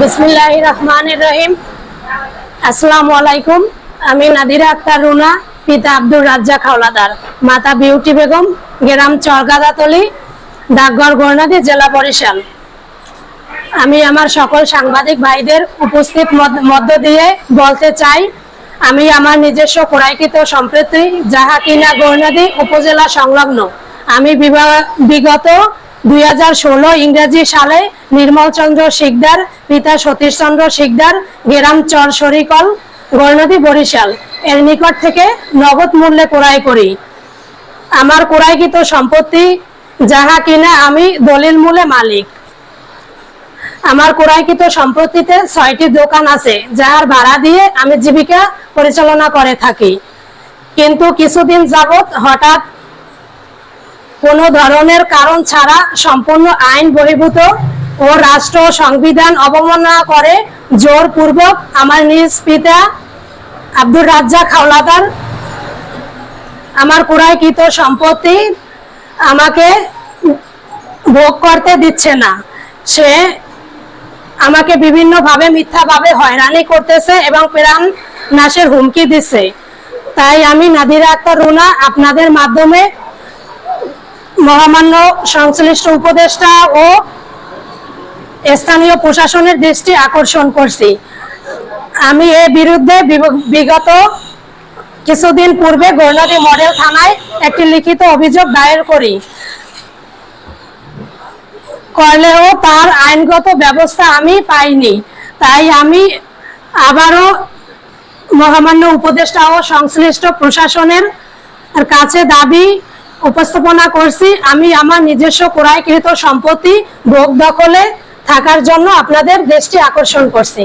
বিসমিল্লাহ রহমান রহিম। আসসালামু আলাইকুম। আমি নাদিরা আক্তার রুনা, পিতা আব্দুর রাজ্জাক হাওলাদার। মাতা বিউটি বেগম, গ্রাম চরগাদাতলি, ডাকঘর গর্ণাদি জেলা বরিশাল। আমি আমার সকল সাংবাদিক ভাইদের উপস্থিত মধ্য- দিয়ে বলতে চাই, আমি আমার নিজস্ব ক্রয়কৃত সম্প্রতি, যাহা কিনা গৌরনদী উপজেলা সংলগ্ন। আমি বিবা- বিগত দুই ইংরেজি সালে নির্মল চন্দ্র শিকদার, পিতা সতীশ চন্দ্র শিকদার, গেরাম চর শরিকল গৌরনদী বরিশাল। এর নিকট থেকে নগদ মূল্যে ক্রয় করি। আমার ক্রয়কৃত সম্পত্তি যাহা কিনা আমি দলিল মূলে মালিক। আমার ক্রয়কৃত সম্পত্তিতে ছয়টি দোকান আছে, যাহার ভাড়া দিয়ে আমি জীবিকা পরিচালনা করে থাকি। কিন্তু কিছুদিন যাবৎ হঠাৎ কোনো ধরনের কারণ ছাড়া সম্পূর্ণ আইন বহির্ভূত ও রাষ্ট্র সংবিধান অবমাননা করে জোরপূর্বক আমার নিজ পিতা আব্দুর রাজ্জাক হাওলাদার আমার ক্রয়কৃত সম্পত্তি আমাকে ভোগ করতে দিচ্ছে না। সে আমাকে বিভিন্নভাবে মিথ্যাভাবে হয়রানি করতেছে এবং প্রাণ নাশের হুমকি দিচ্ছে। তাই আমি নাদিরা আক্তার রুনা আপনাদের মাধ্যমে মহামান্য সংশ্লিষ্ট উপদেষ্টা ও স্থানীয় প্রশাসনের দৃষ্টি আকর্ষণ করছি। আমি এর বিরুদ্ধে বিগত কিছুদিন পূর্বে গৌরনদী মডেল থানায় একটি লিখিত অভিযোগ দায়ের করি। করলেও তার আইনগত ব্যবস্থা আমি পাইনি। তাই আমি আবারও মহামান্য উপদেষ্টা ও সংশ্লিষ্ট প্রশাসনের কাছে দাবি উপস্থাপনা করছি। আমি আমার নিজস্ব ক্রয়কৃত সম্পত্তি ভোগ দখলে থাকার জন্য আপনাদের দেশটি আকর্ষণ করছি।